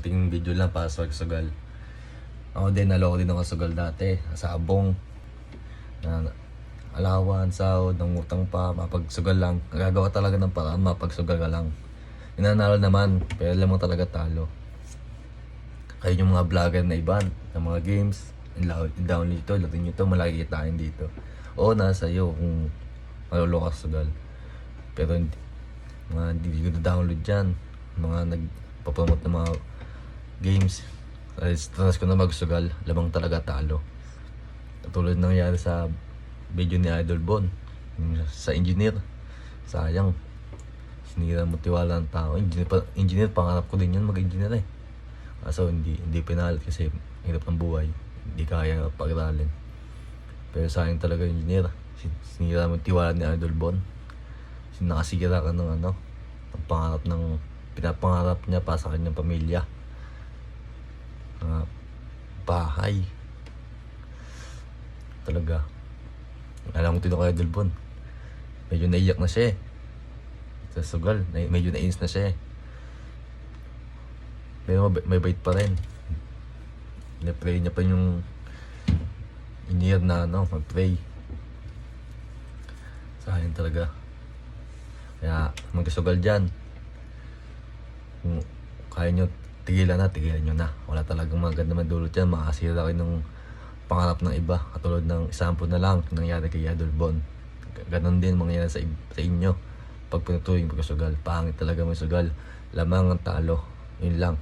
konting video lang para sa sugal. Ako din, naloko din ako sugal dati. Sa abong. Na, alawan, sahod, ng utang pa, mapagsugal lang. Gagawa talaga ng paraan, mapagsugal ka lang. Inanalo naman, pero alam mo talaga talo. Kaya yung mga vlogger na iba, ng mga games, i-download ito, laro nyo ito, malaki kitain dito. Oo, nasa iyo kung maluloko ka sugal. Pero hindi, mga hindi ko na-download dyan. Mga nagpapromote ng mga games. Ay, Tanas ko na magsugal, lamang talaga talo. Katulad ng nangyari sa video ni Idol Bon. Sa engineer. Sayang. Sinira mo tiwala ng tao. Engineer, pa, engineer pangarap ko din yun mag-engineer eh. Kaso hindi, hindi pinalit kasi hirap ng buhay. Hindi kaya pag-aralin. Pero sayang talaga engineer. Sin- Sinira mo tiwala ni Idol Bon. Nakasira ka ng ano, ng pangarap ng pinapangarap niya para sa kanyang pamilya. Mga bahay. Talaga. Alam ko tino kay Idol Bon. Medyo naiyak na siya eh. Sa sugal, medyo nainis na siya eh. Pero may bait pa rin. Na-pray niya pa yung in-year na ano, mag-pray. Sayang talaga. Kaya magkasugal dyan. Kung kaya nyo, tigilan na, tigilan nyo na. Wala talagang maganda madulot dyan. Makasira kayo ng pangarap ng iba. Katulad ng example na lang, nangyari kay Adol Bon. Ganon din mangyayari sa, sa inyo. Pag pinatuloy yung pagkasugal, pangit talaga may sugal. Lamang ang talo. Yun lang.